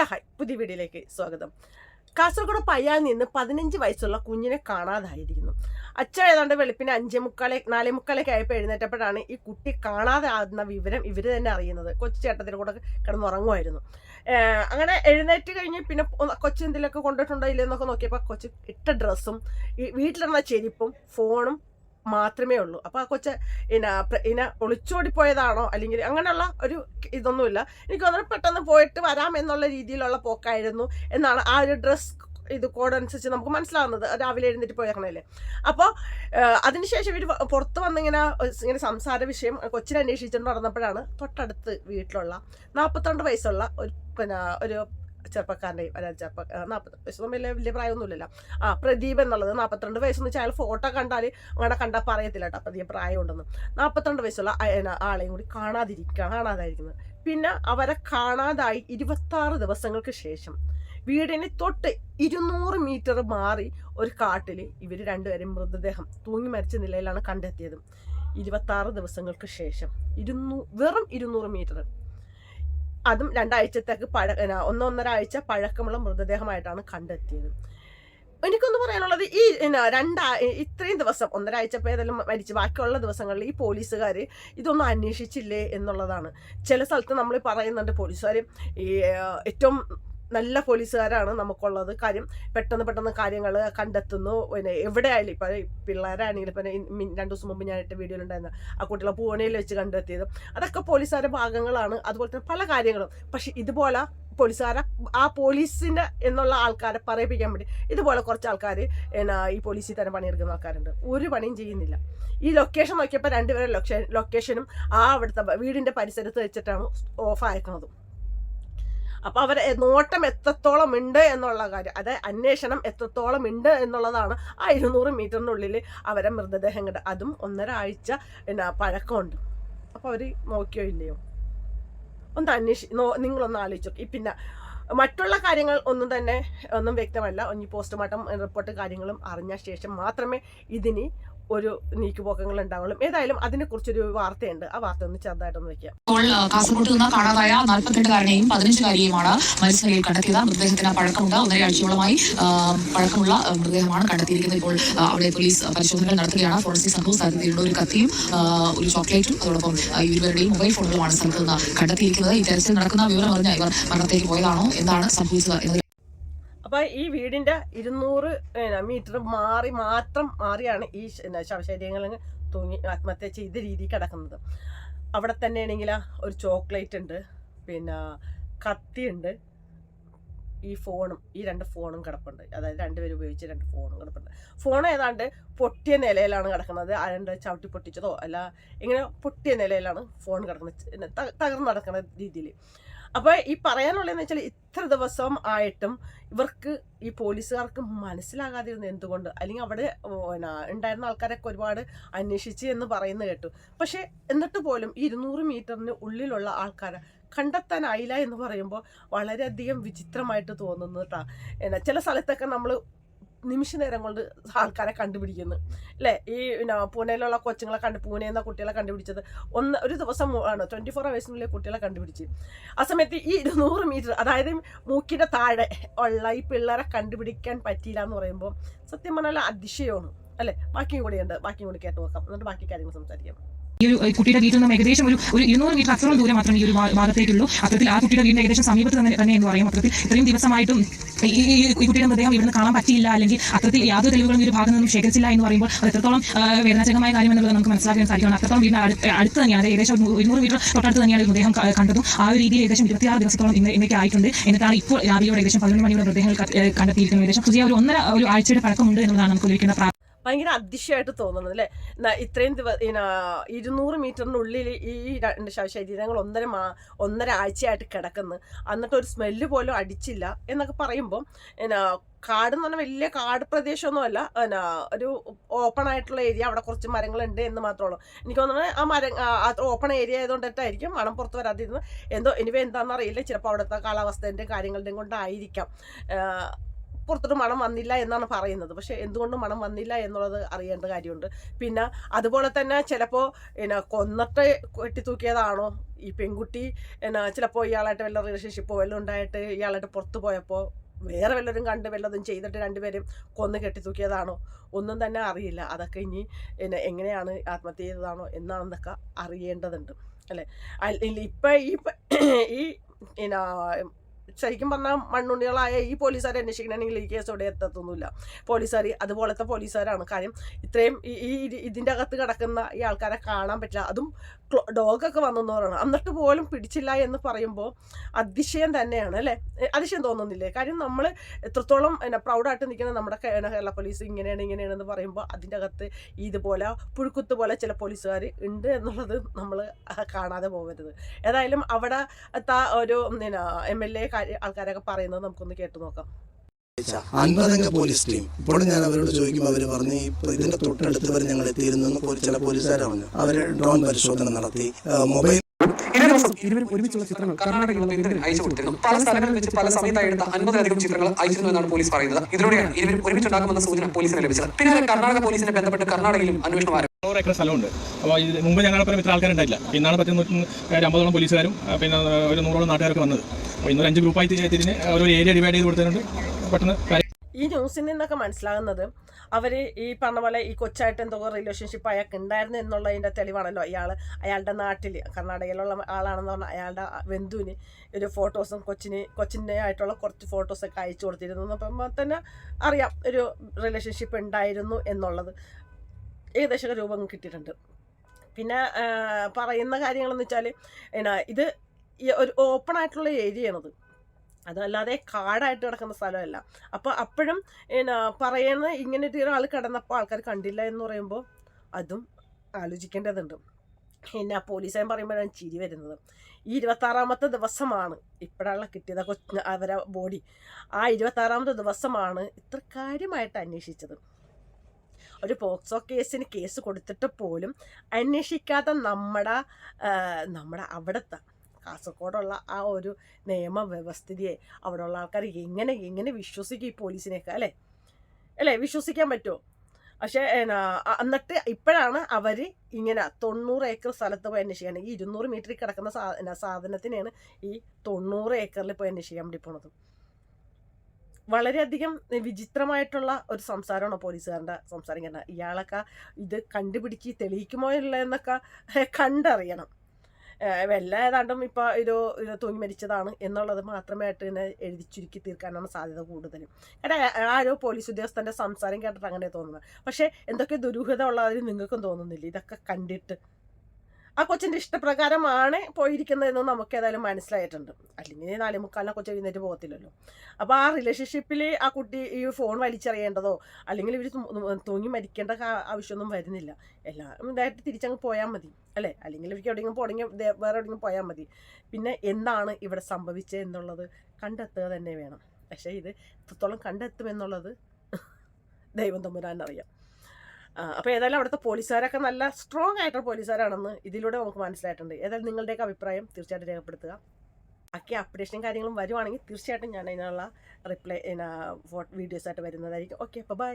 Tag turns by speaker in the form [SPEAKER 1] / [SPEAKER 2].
[SPEAKER 1] Hello hi പുതിയ വീഡിയോയിലേക്ക് സ്വാഗതം. കാസർഗോഡ് പയ്യാൽ നിന്ന് പതിനഞ്ച് വയസ്സുള്ള കുഞ്ഞിനെ കാണാതായിരിക്കുന്നു. അച്ഛൻ ഏതാണ്ട് വെളുപ്പിന് അഞ്ചേ മുക്കാലെ നാലേ മുക്കാലൊക്കെ ആയപ്പോൾ എഴുന്നേറ്റപ്പോഴാണ് ഈ കുട്ടി കാണാതെ ആകുന്ന വിവരം ഇവർ തന്നെ അറിയുന്നത്. കൊച്ചു ചേട്ടത്തിന്റെ കൂടെ കിടന്നുറങ്ങുമായിരുന്നു അങ്ങനെ എഴുന്നേറ്റ് കഴിഞ്ഞ് പിന്നെ കൊച്ചു എന്തെങ്കിലുമൊക്കെ കൊണ്ടിട്ടുണ്ടോ ഇല്ലെന്നൊക്കെ നോക്കിയപ്പോൾ കൊച്ചു ഇട്ട ഡ്രസ്സും വീട്ടിലിരുന്ന ചെരുപ്പും ഫോണും മാത്രമേ ഉള്ളൂ. അപ്പോൾ ആ കൊച്ച് ഇന ഇന ഒളിച്ചോടിപ്പോയതാണോ? അല്ലെങ്കിൽ അങ്ങനെയുള്ള ഒരു ഇതൊന്നുമില്ല. എനിക്ക് വളരെ പെട്ടെന്ന് പോയിട്ട് വരാം എന്നുള്ള രീതിയിലുള്ള പോക്കായിരുന്നു എന്നാണ് ആ ഒരു ഡ്രസ് ഇത് കോഡ് അനുസരിച്ച് നമുക്ക് മനസ്സിലാവുന്നത്. രാവിലെ എഴുന്നേറ്റ് പോയേക്കണല്ലേ അപ്പോൾ അതിനുശേഷം ഇവർ പുറത്ത് വന്നിങ്ങനെ ഇങ്ങനെ സംസാര വിഷയം കൊച്ചിനെ അന്വേഷിച്ചുകൊണ്ട് നടന്നപ്പോഴാണ് തൊട്ടടുത്ത് വീട്ടിലുള്ള നാൽപ്പത്തിരണ്ട് വയസ്സുള്ള ഒരു പിന്നെ ഒരു ചെറുപ്പക്കാരന്റെയും അല്ല ചെറുപ്പ നാൽപ്പത്തി വയസ്സ് തമ്മിൽ വലിയ പ്രായമൊന്നുമില്ലല്ലോ. ആ പ്രദീപ് എന്നുള്ളത് നാൽപ്പത്തിരണ്ട് വയസ്സെന്ന് വെച്ചാൽ അയാൾ ഫോട്ടോ കണ്ടാൽ അങ്ങനെ കണ്ടാൽ പറയത്തില്ല കേട്ടോ പ്രദീപ് പ്രായമുണ്ടെന്ന്. നാൽപ്പത്തിരണ്ട് വയസ്സുള്ള ആളെയും കൂടി കാണാതിരിക്കുക കാണാതായിരിക്കുന്നത്. പിന്നെ അവരെ കാണാതായി ഇരുപത്താറ് ദിവസങ്ങൾക്ക് ശേഷം വീടിന് തൊട്ട് ഇരുന്നൂറ് മീറ്റർ മാറി ഒരു കാട്ടിൽ ഇവർ രണ്ടുപേരും മൃതദേഹം തൂങ്ങി മരിച്ച നിലയിലാണ് കണ്ടെത്തിയത്. ഇരുപത്താറ് ദിവസങ്ങൾക്ക് ശേഷം. ഇരുന്നൂ വെറും ഇരുന്നൂറ് മീറ്റർ. അതും രണ്ടാഴ്ചത്തേക്ക് പഴ ഒന്നൊന്നര ആഴ്ച പഴക്കമുള്ള മൃതദേഹമായിട്ടാണ് കണ്ടെത്തിയത്. എനിക്കൊന്ന് പറയാനുള്ളത് ഈ രണ്ടാ ഇത്രയും ദിവസം ഒന്നരാഴ്ച പേരെല്ലാം മരിച്ച് ബാക്കിയുള്ള ദിവസങ്ങളിൽ ഈ പോലീസുകാർ ഇതൊന്നും അന്വേഷിച്ചില്ലേ എന്നുള്ളതാണ്. ചില സ്ഥലത്ത് നമ്മൾ പറയുന്നുണ്ട് പോലീസുകാർ ഈ ഏറ്റവും നല്ല പോലീസുകാരാണ് നമുക്കുള്ളത്. കാര്യം പെട്ടെന്ന് പെട്ടെന്ന് കാര്യങ്ങൾ കണ്ടെത്തുന്നു. പിന്നെ എവിടെയായാലും ഇപ്പം പിള്ളേരാണെങ്കിലും ഇപ്പം രണ്ട് ദിവസം മുമ്പ് ഞാനിട്ട് വീഡിയോയിലുണ്ടായിരുന്ന ആ കുട്ടികളെ പൂനെയിൽ വെച്ച് കണ്ടെത്തിയത്. അതൊക്കെ പോലീസുകാരുടെ ഭാഗങ്ങളാണ്. അതുപോലെ തന്നെ പല കാര്യങ്ങളും. പക്ഷെ ഇതുപോലെ പോലീസുകാരെ ആ പോലീസിന്റെ എന്നുള്ള ആൾക്കാരെ പറയിപ്പിക്കാൻ വേണ്ടി ഇതുപോലെ കുറച്ച് ആൾക്കാർ എന്നാ ഈ പോലീസിൽ തന്നെ പണിയെടുക്കുന്ന ആൾക്കാരുണ്ട്. ഒരു പണിയും ചെയ്യുന്നില്ല. ഈ ലൊക്കേഷൻ നോക്കിയപ്പോൾ രണ്ടുപേരുടെ ലൊക്കേഷൻ ലൊക്കേഷനും ആ അവിടുത്തെ വീടിന്റെ പരിസരത്ത് വെച്ചിട്ടാണ് ഓഫ് അയക്കുന്നതും അപ്പോൾ അവർ നോട്ടം എത്രത്തോളം ഉണ്ട് എന്നുള്ള കാര്യം. അതായത് അന്വേഷണം എത്രത്തോളം ഉണ്ട് എന്നുള്ളതാണ് ആ ഇരുന്നൂറ് മീറ്ററിനുള്ളിൽ അവരെ മൃതദേഹം കിട്ടുക. അതും ഒന്നര ആഴ്ച പിന്നെ പഴക്കമുണ്ട്. അപ്പോൾ അവർ നോക്കിയോ ഇല്ലയോ? ഒന്ന് അന്വേഷി നിങ്ങളൊന്ന് ആലോചിച്ചു. പിന്നെ മറ്റുള്ള കാര്യങ്ങൾ ഒന്നും തന്നെ ഒന്നും വ്യക്തമല്ല. ഇനി പോസ്റ്റ്മോർട്ടം റിപ്പോർട്ട് കാര്യങ്ങളും അറിഞ്ഞ ശേഷം മാത്രമേ ഇതിന് ഒരു നീക്കുപോക്കങ്ങൾ ഉണ്ടാവുള്ളൂ ഏതായാലും അതിനെക്കുറിച്ചൊരു വാർത്തയുണ്ട്. ആ വാർത്ത ഒന്ന് ചെറുതായിട്ടൊന്ന് വെക്കാം.
[SPEAKER 2] ഇപ്പോൾ കാസർഗോഡ് നിന്ന് കാണാതായ നാൽപ്പത്തെട്ടുകാരനെയും പതിനഞ്ചുകാരിയുമാണ് മരിച്ചനിലയിൽ കണ്ടെത്തിയത്. മൃതദേഹത്തിന് പഴക്കമുണ്ട്. ഒന്നരയാഴ്ചയോളമായി ആ, പഴക്കമുള്ള മൃതദേഹമാണ് കണ്ടെത്തിയിരിക്കുന്നത്. ഇപ്പോൾ അവിടെ പോലീസ് പരിശോധനകൾ നടത്തുകയാണ്. ഫോറൻസിക് സംഭവ സ്ഥലത്തെത്തിയിട്ടുണ്ട് ഒരു കത്തിയും ഒരു ചോക്ലേറ്റും അതോടൊപ്പം ഇരുവരുടെയും മൊബൈൽ ഫോണുകളുമാണ് സ്ഥലത്ത് നിന്ന് കണ്ടെത്തിയിരിക്കുന്നത്. ഈ തെരച്ചിൽ നടക്കുന്ന വിവരം അറിഞ്ഞ ഇവർ മരണത്തേക്ക് പോയതാണോ? എന്താണ് സംഭവിച്ചത്? എന്നത്
[SPEAKER 1] അപ്പോൾ ഈ വീടിന്റെ ഇരുന്നൂറ് മീറ്റർ മാറി മാത്രം മാറിയാണ് ഈ ശവശരീരങ്ങൾ തൂങ്ങി ആത്മഹത്യ ചെയ്ത രീതി കിടക്കുന്നത്. അവിടെ തന്നെ ആണെങ്കിൽ ഒരു ചോക്ലേറ്റ് ഉണ്ട് പിന്നെ കത്തിയുണ്ട് ഈ ഫോണും ഈ രണ്ട് ഫോണും കിടപ്പുണ്ട്. അതായത് രണ്ടുപേരും ഉപയോഗിച്ച് രണ്ട് ഫോണും കിടപ്പുണ്ട്. ഫോൺ ഏതാണ്ട് പൊട്ടിയ നിലയിലാണ് കിടക്കുന്നത്. ആരണ്ട് ചവിട്ടി പൊട്ടിച്ചതോ അല്ല ഇങ്ങനെ പൊട്ടിയ നിലയിലാണ് ഫോൺ കിടക്കുന്നത്. തകർന്ന് നടക്കുന്ന രീതിയിൽ അപ്പോൾ ഈ പറയാനുള്ളതെന്ന് വെച്ചാൽ ഇത്ര ദിവസം ആയിട്ടും ഇവർക്ക് ഈ പോലീസുകാർക്ക് മനസ്സിലാകാതിരുന്നു എന്തുകൊണ്ട്? അല്ലെങ്കിൽ അവിടെ ഉണ്ടായിരുന്ന ആൾക്കാരൊക്കെ ഒരുപാട് അന്വേഷിച്ച് എന്ന് പറയുന്നത് കേട്ടു. പക്ഷേ എന്നിട്ട് പോലും ഈ ഇരുന്നൂറ് മീറ്ററിന് ഉള്ളിലുള്ള ആൾക്കാരെ കണ്ടെത്താനായില്ല എന്ന് പറയുമ്പോൾ വളരെയധികം വിചിത്രമായിട്ട് തോന്നുന്നു കേട്ടോ ചില സ്ഥലത്തൊക്കെ നമ്മൾ നിമിഷ നേരം കൊണ്ട് ആൾക്കാരെ കണ്ടുപിടിക്കുന്നു. അല്ലേ ഈ പിന്നെ പൂനെയിലുള്ള കൊച്ചുങ്ങളെ കണ്ട് പൂനെ എന്ന കുട്ടികളെ കണ്ടുപിടിച്ചത് ഒന്ന് ഒരു ദിവസം ആണ് ട്വന്റി ഫോർ അവേഴ്സിനുള്ളിൽ കുട്ടികളെ കണ്ടുപിടിച്ച്. ആ സമയത്ത് ഈ ഇരുന്നൂറ് മീറ്റർ അതായത് മൂക്കിന്റെ താഴെ ഉള്ള ഈ പിള്ളേരെ കണ്ടുപിടിക്കാൻ പറ്റിയില്ല എന്ന് പറയുമ്പോൾ സത്യം പറഞ്ഞാൽ അതിശയമാണ്. അല്ലേ? ബാക്കിയും കൂടിയുണ്ട് ബാക്കിയും കൂടി കേട്ട് നോക്കാം. എന്നിട്ട് ബാക്കി കാര്യങ്ങൾ സംസാരിക്കാം.
[SPEAKER 3] ഈ ഒരു കുട്ടിയുടെ വീട്ടിൽ നിന്നും ഏകദേശം ഒരു ഒരു ഇരുന്നൂറ് മീറ്റർ അത്രയും ദൂരം മാത്രമേ ഈ ഒരു ഭാഗത്തേക്കുള്ളൂ. അത്തരത്തിൽ ആ കുട്ടിയുടെ വീടിന്റെ ഏകദേശം സമീപത്ത് തന്നെ തന്നെ എന്ന് പറയും. അത്തരത്തിൽ ഇത്രയും ദിവസമായിട്ടും ഈ കുട്ടിയുടെ മൃതദേഹം ഇവിടുന്ന് കാണാൻ പറ്റിയില്ല അല്ലെങ്കിൽ അത്തരത്തിൽ യാതൊരു തെളിവുകളും ഈ ഒരു ഭാഗത്ത് നിന്നും ശേഖരിച്ചില്ല എന്ന് പറയുമ്പോൾ അത് എത്രത്തോളം വേദനാജകമായ കാര്യം എന്നുള്ളത് നമുക്ക് മനസ്സിലാക്കാൻ സാധിക്കണം. അത്രത്തോളം വീടിന് അടുത്ത് തന്നെയാണ്. ഏകദേശം ഇരുന്നൂറ് മീറ്റർ തൊട്ടടുത്ത് തന്നെയാണ് മൃതദേഹം കണ്ടതും. ആ ഒരു രീതിയിൽ ഏകദേശം ഇരുപത്തിയാറ് ദിവസത്തോളം ഇന്ന് ഇന്നൊക്കെ ആയിട്ടുണ്ട്. എന്നിട്ടാണ് ഇപ്പോൾ രാവിലെയോടെ ഏകദേശം പതിനൊന്ന് മണിയുടെ മൃതദേഹങ്ങൾ കണ്ടെത്തിയിരിക്കുന്നത്. ഏകദേശം പുതിയ ഒരു ഒന്നര ഒരു ആഴ്ചയുടെ പഴക്കമുണ്ട് എന്നുള്ളതാണ് നമുക്ക് ലഭിക്കുന്ന
[SPEAKER 1] ഭയങ്കര അതിശയമായിട്ട് തോന്നുന്നത് അല്ലേ? ഇത്രയും ദിവസം ഇരുന്നൂറ് മീറ്ററിനുള്ളിൽ ഈ രണ്ട് ശരീരങ്ങൾ ഒന്നര മാ ഒന്നര ആഴ്ചയായിട്ട് കിടക്കുന്നു. എന്നിട്ട് ഒരു സ്മെല്ല് പോലും അടിച്ചില്ല എന്നൊക്കെ പറയുമ്പോൾ എന്നാ കാട് എന്ന് പറഞ്ഞാൽ വലിയ കാട് പ്രദേശമൊന്നുമല്ല എന്നാ ഒരു ഓപ്പൺ ആയിട്ടുള്ള ഏരിയ അവിടെ കുറച്ച് മരങ്ങളുണ്ട് എന്ന് മാത്രമേ ഉള്ളൂ. എനിക്ക് തോന്നുന്നത് ആ മരം ഓപ്പൺ ഏരിയ ആയതുകൊണ്ടിട്ടായിരിക്കും മണം പുറത്ത് വരാതിരുന്നത്. എന്തോ എനിവേ എന്താണെന്ന് അറിയില്ല. ചിലപ്പോൾ അവിടുത്തെ കാലാവസ്ഥേന്റെ കാര്യങ്ങളുടെയും കൊണ്ടായിരിക്കാം. പുറത്തോട്ട് മണം വന്നില്ല എന്നാണ് പറയുന്നത്. പക്ഷെ എന്തുകൊണ്ട് മണം വന്നില്ല എന്നുള്ളത് അറിയേണ്ട കാര്യമുണ്ട്. പിന്നെ അതുപോലെ തന്നെ ചിലപ്പോൾ പിന്നെ കൊന്നിട്ട് കെട്ടിത്തൂക്കിയതാണോ ഈ പെൺകുട്ടി എന്നാ ചിലപ്പോൾ ഇയാളായിട്ട് വല്ല റിലേഷൻഷിപ്പോ വല്ലതും ഉണ്ടായിട്ട് ഇയാളായിട്ട് പുറത്ത് പോയപ്പോൾ വേറെ വല്ലവരും കണ്ട് വല്ലതും ചെയ്തിട്ട് രണ്ടുപേരും കൊന്ന് കെട്ടിത്തൂക്കിയതാണോ ഒന്നും തന്നെ അറിയില്ല. അതൊക്കെ ഇനി എങ്ങനെയാണ് ആത്മഹത്യ ചെയ്തതാണോ എന്നാണെന്നൊക്കെ അറിയേണ്ടതുണ്ട്. അല്ലേ? ഇപ്പം ഈ ഈ ശരിക്കും പറഞ്ഞാൽ മണ്ണുണ്ണികളായ ഈ പോലീസുകാർ അന്വേഷിക്കണമെങ്കിൽ ഈ കേസ് ഇവിടെ എത്തത്തൊന്നുമില്ല. പോലീസുകാർ അതുപോലത്തെ പോലീസുകാരാണ് കാര്യം ഇത്രയും ഈ ഈ ഇതി- ഇതിന്റെ അകത്ത് കിടക്കുന്ന ഈ ആൾക്കാരെ കാണാൻ പറ്റില്ല. അതും ഡോഗൊക്കെ വന്നെന്ന് എന്നിട്ട് പോലും പിടിച്ചില്ല എന്ന് പറയുമ്പോൾ അതിശയം തന്നെയാണ് അല്ലേ? അതിശയം തോന്നുന്നില്ലേ? കാര്യം നമ്മൾ എത്രത്തോളം എന്നാ പ്രൗഡായിട്ട് നിൽക്കുന്ന നമ്മുടെ കേരള പോലീസ് ഇങ്ങനെയാണ് ഇങ്ങനെയാണെന്ന് പറയുമ്പോൾ അതിന്റെ അകത്ത് ഇതുപോലെ പുഴുക്കുത്ത് പോലെ ചില പോലീസുകാർ ഉണ്ട് എന്നുള്ളത് നമ്മൾ കാണാതെ പോകരുത്. ഏതായാലും അവിടെ ഒരു എം എൽ എ ആൾക്കാരൊക്കെ പറയുന്നത് നമുക്കൊന്ന് കേട്ടു നോക്കാം.
[SPEAKER 4] അൻപതംഗ പോലീസ് ടീം. ഇപ്പോൾ ഞാൻ അവരോട് ചോദിക്കുമ്പോൾ അവർ പറഞ്ഞു "ഇപ്പൊ ഇതിന്റെ തൊട്ടടുത്ത് വരെ ഞങ്ങൾ എത്തിയിരുന്നു ചില പോലീസുകാർ പറഞ്ഞു അവർ ഡ്രോൺ പരിശോധന നടത്തി. മൊബൈൽ
[SPEAKER 5] ഇരുവരും ഒരുമിച്ചുള്ള ചിത്രങ്ങൾ കർണാടകയിൽ അയച്ചു കൊടുത്തിരുന്നു. പല സ്ഥലങ്ങളിൽ വെച്ച് പല സമയത്തായി എടുത്ത അൻപതിലധികം ചിത്രങ്ങൾ അയച്ചിരുന്നു എന്നാണ് പോലീസ് പറയുന്നത്. ഇതിലൂടെയാണ് ഇരുവരും ഒരുമിച്ചുണ്ടാകുമെന്ന സൂചന പോലീസിന് ലഭിച്ചത്. പിന്നാലെ കർണാടക പോലീസിനെ ബന്ധപ്പെട്ട് കർണാടകയിലും അന്വേഷണം ആരംഭിച്ചു.
[SPEAKER 6] നൂറ് ഏക്കർ സ്ഥലമുണ്ട്. അപ്പോൾ ഇത് മുമ്പ് ഞങ്ങളൊപ്പം ഇത്ര ആൾക്കാരുണ്ടായില്ല ഇന്നാണ് പറ്റുന്ന അമ്പതോളം പോലീസുകാരും പിന്നെ ഒരു നൂറോളം നാട്ടുകാരൊക്കെ വന്നത്. അപ്പോൾ ഇന്നൊരു അഞ്ച് തിരിഞ്ഞ് ഓരോ ഏരിയ ഡിവൈഡ് ചെയ്ത് കൊടുത്തിട്ടുണ്ട്. പെട്ടെന്ന്
[SPEAKER 1] ഈ ന്യൂസിൽ നിന്നൊക്കെ മനസ്സിലാകുന്നത് അവർ ഈ പറഞ്ഞ പോലെ ഈ കൊച്ചായിട്ട് എന്തോ റിലേഷൻഷിപ്പ് അയാൾക്ക് ഉണ്ടായിരുന്നു എന്നുള്ളതിന്റെ തെളിവാണല്ലോ അയാൾ അയാളുടെ നാട്ടിൽ കർണാടകയിലുള്ള ആളാണെന്ന് പറഞ്ഞാൽ അയാളുടെ ബന്ധുവിന് ഒരു ഫോട്ടോസും കൊച്ചിന് കൊച്ചിന്റെ ആയിട്ടുള്ള കുറച്ച് ഫോട്ടോസൊക്കെ അയച്ചു കൊടുത്തിരുന്നു. അപ്പം തന്നെ അറിയാം ഒരു റിലേഷൻഷിപ്പ് ഉണ്ടായിരുന്നു എന്നുള്ളത്. ഏകദേശം രൂപം കിട്ടിയിട്ടുണ്ട്. പിന്നെ പറയുന്ന കാര്യങ്ങളെന്ന് വെച്ചാൽ എന്നാ ഇത് ഒരു ഓപ്പൺ ആയിട്ടുള്ള ഏരിയയാണത് അതല്ലാതെ കാടായിട്ട് കിടക്കുന്ന സ്ഥലമല്ല. അപ്പോൾ അപ്പോഴും എന്നാ പറയുന്ന ഇങ്ങനെ ഒരാൾ കിടന്നപ്പോൾ ആൾക്കാർ കണ്ടില്ല എന്ന് പറയുമ്പോൾ അതും ആലോചിക്കേണ്ടതുണ്ട്. പിന്നെ പോലീസുകാരൻ പറയുമ്പോഴാണ് ചിരി വരുന്നത്. ഈ ഇരുപത്താറാമത്തെ ദിവസമാണ് ഇപ്പോഴാണ് കിട്ടിയത് കൊച്ച് അവരെ ബോഡി ആ ഇരുപത്താറാമത്തെ ദിവസമാണ് ഇത്ര കാര്യമായിട്ട് അന്വേഷിച്ചത്. ഒരു പോക്സോ കേസിന് കേസ് കൊടുത്തിട്ട് പോലും അന്വേഷിക്കാത്ത നമ്മുടെ നമ്മുടെ അവിടുത്തെ കാസർഗോഡുള്ള ആ ഒരു നിയമവ്യവസ്ഥിതിയെ അവിടെയുള്ള ആൾക്കാർ എങ്ങനെ എങ്ങനെ വിശ്വസിക്കും ഈ പോലീസിനെയൊക്കെ അല്ലേ? അല്ലേ? വിശ്വസിക്കാൻ പറ്റുമോ? പക്ഷേ എന്നാ എന്നിട്ട് ഇപ്പോഴാണ് അവർ ഇങ്ങനെ തൊണ്ണൂറ് ഏക്കർ സ്ഥലത്ത് പോയി അന്വേഷിക്കാൻ ഈ ഇരുന്നൂറ് മീറ്ററിൽ കിടക്കുന്ന സാ സാധനത്തിനെയാണ് ഈ തൊണ്ണൂറ് ഏക്കറിൽ പോയി അന്വേഷിക്കാൻ വേണ്ടി പോണത്. വളരെയധികം വിചിത്രമായിട്ടുള്ള ഒരു സംസാരമാണ് പോലീസുകാരന്റെ സംസാരം കേട്ട ഇയാളൊക്കെ ഇത് കണ്ടുപിടിച്ച് തെളിയിക്കുമോ ഇല്ല എന്നൊക്കെ കണ്ടറിയണം. വല്ല ഏതാണ്ടും ഇപ്പോൾ ഒരു ഒരു തൂങ്ങി മരിച്ചതാണ് എന്നുള്ളത് മാത്രമേ ആയിട്ട് തന്നെ എഴുതി ചുരുക്കി തീർക്കാനാണ് സാധ്യത കൂടുതലും. കാരണം ആ- ഒരു പോലീസ് ഉദ്യോഗസ്ഥന്റെ സംസാരം കേട്ടിട്ട് അങ്ങനെ തോന്നുന്നത് പക്ഷേ എന്തൊക്കെ ദുരൂഹത ഉള്ളതിൽ നിങ്ങൾക്കും തോന്നുന്നില്ല? ഇതൊക്കെ കണ്ടിട്ട്. ആ കൊച്ചിന്റെ ഇഷ്ടപ്രകാരമാണ് പോയിരിക്കുന്നതെന്ന് നമുക്ക് ഏതായാലും മനസ്സിലായിട്ടുണ്ട്. അല്ലെങ്കിൽ നാലുമുക്കാലിനെ കൊച്ചു എഴുന്നേറ്റ് പോകത്തില്ലല്ലോ. അപ്പോൾ ആ റിലേഷൻഷിപ്പിൽ ആ കുട്ടി ഈ ഫോൺ വലിച്ചെറിയേണ്ടതോ അല്ലെങ്കിൽ ഇവർ തൂങ്ങി മരിക്കേണ്ട ആവശ്യമൊന്നും വരുന്നില്ല. എല്ലാം ഇതായിട്ട് തിരിച്ചങ്ങ് പോയാൽ മതി അല്ലേ? അല്ലെങ്കിൽ ഇവർക്ക് എവിടെയെങ്കിലും പോണെങ്കിൽ വേറെ എവിടെയെങ്കിലും പോയാൽ മതി. പിന്നെ എന്താണ് ഇവിടെ സംഭവിച്ചത് എന്നുള്ളത് കണ്ടെത്തുക തന്നെ വേണം. പക്ഷേ ഇത് എത്രത്തോളം കണ്ടെത്തുമെന്നുള്ളത് ദൈവം തമ്പുരാനറിയാം. അപ്പോൾ ഏതായാലും അവിടുത്തെ പോലീസുകാരൊക്കെ നല്ല സ്ട്രോങ് ആയിട്ടുള്ള പോലീസുകാരാണെന്ന് ഇതിലൂടെ നമുക്ക് മനസ്സിലായിട്ടുണ്ട്. ഏതായാലും നിങ്ങളുടെയൊക്കെ അഭിപ്രായം തീർച്ചയായിട്ടും രേഖപ്പെടുത്തുക. ബാക്കി അപ്ഡേഷനും കാര്യങ്ങളും വരുവാണെങ്കിൽ തീർച്ചയായിട്ടും ഞാൻ അതിനുള്ള റിപ്ലൈ വീഡിയോസ് ആയിട്ട് വരുന്നതായിരിക്കും. ഓക്കെ അപ്പോൾ ബൈ